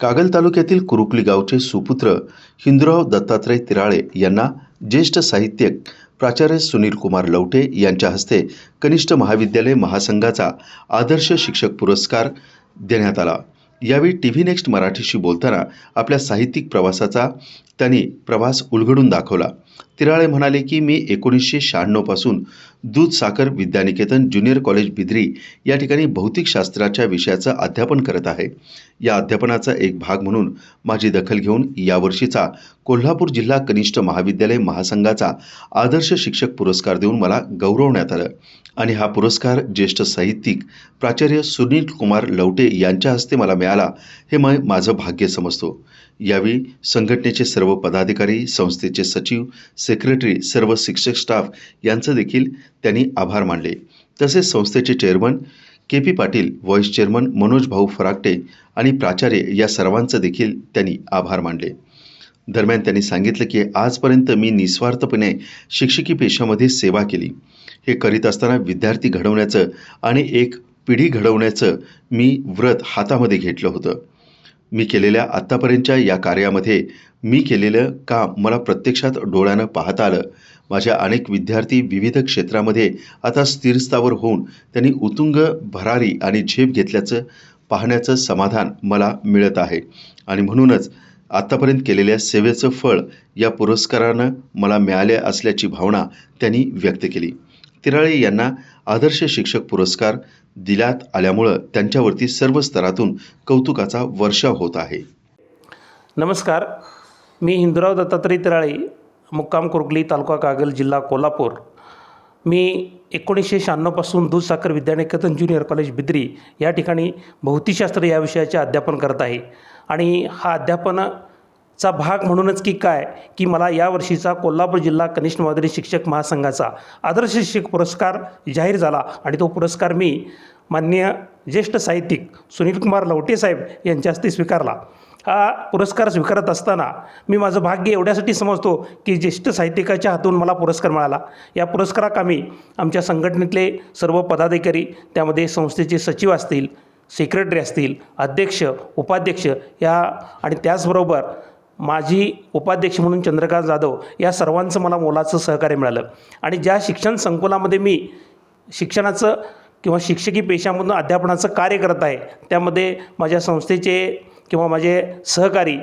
कागल तालुक्यातील कुरुकली गावचे सुपुत्र हिंदुराव दत्तात्रय तिराळे यांना ज्येष्ठ साहित्यिक प्राचार्य सुनील कुमार लवटे यांच्या हस्ते कनिष्ठ महाविद्यालय महासंघाचा आदर्श शिक्षक पुरस्कार देण्यात आला. यावेळी टी व्ही नेक्स्ट मराठीशी बोलताना आपल्या साहित्यिक प्रवासाचा त्यांनी प्रवास उलगडून दाखवला. तिराळे म्हणाले की मी एकोणीसशे शहाण्णवपासून दूध साखर विद्यानिकेतन ज्युनियर कॉलेज बिद्री या ठिकाणी भौतिकशास्त्राच्या विषयाचं अध्यापन करत आहे. या अध्यापनाचा एक भाग म्हणून माझी दखल घेऊन यावर्षीचा कोल्हापूर जिल्हा कनिष्ठ महाविद्यालय महासंघाचा आदर्श शिक्षक पुरस्कार देऊन मला गौरवण्यात आलं आणि हा पुरस्कार ज्येष्ठ साहित्यिक प्राचार्य सुनील कुमार लवटे यांच्या हस्ते मला मिळाला हे मी माझं भाग्य समजतो. यावेळी संघटनेचे सर्व पदाधिकारी संस्थेचे सचिव सेक्रेटरी सर्व शिक्षक स्टाफ यांचं देखील त्यांनी आभार मानले. तसेच संस्थेचे chairman K P Patil vice chairman Manoj Bhau Farakate आणि प्राचार्य या सर्वांचं देखील त्यांनी आभार मानले. दरम्यान त्यांनी सांगितलं की आजपर्यंत मी निस्वार्थपणे शिक्षकी पेशामध्ये सेवा केली. हे करीत असताना विद्यार्थी घडवण्याचं आणि एक पिढी घडवण्याचं मी व्रत हातामध्ये घेतलं होतं. मी केलेल्या आत्तापर्यंतच्या या कार्यामध्ये मी केलेलं काम मला प्रत्यक्षात डोळ्यानं पाहता आलं. माझ्या अनेक विद्यार्थी विविध क्षेत्रामध्ये आता स्थिरस्थावर होऊन त्यांनी उतुंग भरारी आणि झेप घेतल्याचं पाहण्याचं समाधान मला मिळत आहे. आणि म्हणूनच आत्तापर्यंत केलेल्या सेवेचं फळ या पुरस्कारानं मला मिळाले असल्याची भावना त्यांनी व्यक्त केली. तिराळे यांना आदर्श शिक्षक पुरस्कार दिल्यात आल्यामुळं त्यांच्यावरती सर्व स्तरातून कौतुकाचा वर्षाव होत आहे. नमस्कार. मी हिंदुराव दत्तात्रय तिराळे मुक्काम कुर्गली तालुका कागल जिल्हा कोल्हापूर. मी एकोणीसशे शहाण्णवपासून दूध साखर विद्यानिकेतन ज्युनियर कॉलेज बिद्री या ठिकाणी भौतिकशास्त्र या विषयाचे अध्यापन करत आहे. आणि हा अध्यापन चा भाग म्हणूनच की काय? की मला यावर्षीचा कोल्हापूर जिल्हा कनिष्ठ माध्यमिक शिक्षक महासंघाचा आदर्श शिक्षक पुरस्कार जाहीर झाला आणि तो पुरस्कार मी माननीय ज्येष्ठ साहित्यिक सुनीलकुमार लवटे साहेब यांच्या हस्ते स्वीकारला. हा पुरस्कार स्वीकारत असताना मी माझं भाग्य एवढ्यासाठी समजतो की ज्येष्ठ साहित्यिकाच्या हातून मला पुरस्कार मिळाला. या पुरस्काराकामी आमच्या संघटनेतले सर्व पदाधिकारी त्यामध्ये संस्थेचे सचिव असतील सेक्रेटरी असतील अध्यक्ष उपाध्यक्ष या आणि त्याचबरोबर माझी उपाध्यक्ष म्हणून चंद्रकांत जाधव या सर्वांचं मला मोलाचं सहकार्य मिळालं. आणि ज्या शिक्षण संकुलामध्ये मी शिक्षणाचं किंवा शिक्षकी पेशामधून अध्यापनाचं कार्य करत आहे त्यामध्ये माझ्या संस्थेचे किंवा माझे सहकारी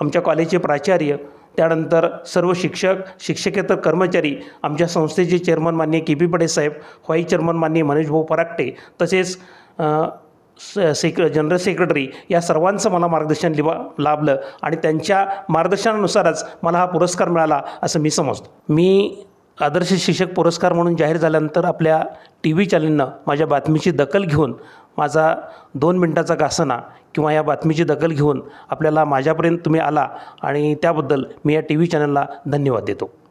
आमच्या कॉलेजचे प्राचार्य त्यानंतर सर्व शिक्षक शिक्षकेतर कर्मचारी आमच्या संस्थेचे चेअरमन माननीय K P Patel Saheb vice chairman माननीय मनोज भाऊ परागटे तसेच स सेक जनरल सेक्रेटरी या सर्वांचं मला मार्गदर्शन लिवा लाभलं आणि त्यांच्या मार्गदर्शनानुसारच मला हा पुरस्कार मिळाला असं मी समजतो. मी आदर्श शिक्षक पुरस्कार म्हणून जाहीर झाल्यानंतर आपल्या टी व्ही चॅनलनं माझ्या बातमीची दखल घेऊन माझा दोन मिनटाचा गासना किंवा या बातमीची दखल घेऊन आपल्याला माझ्यापर्यंत तुम्ही आला आणि त्याबद्दल मी या टी व्ही चॅनलला धन्यवाद देतो.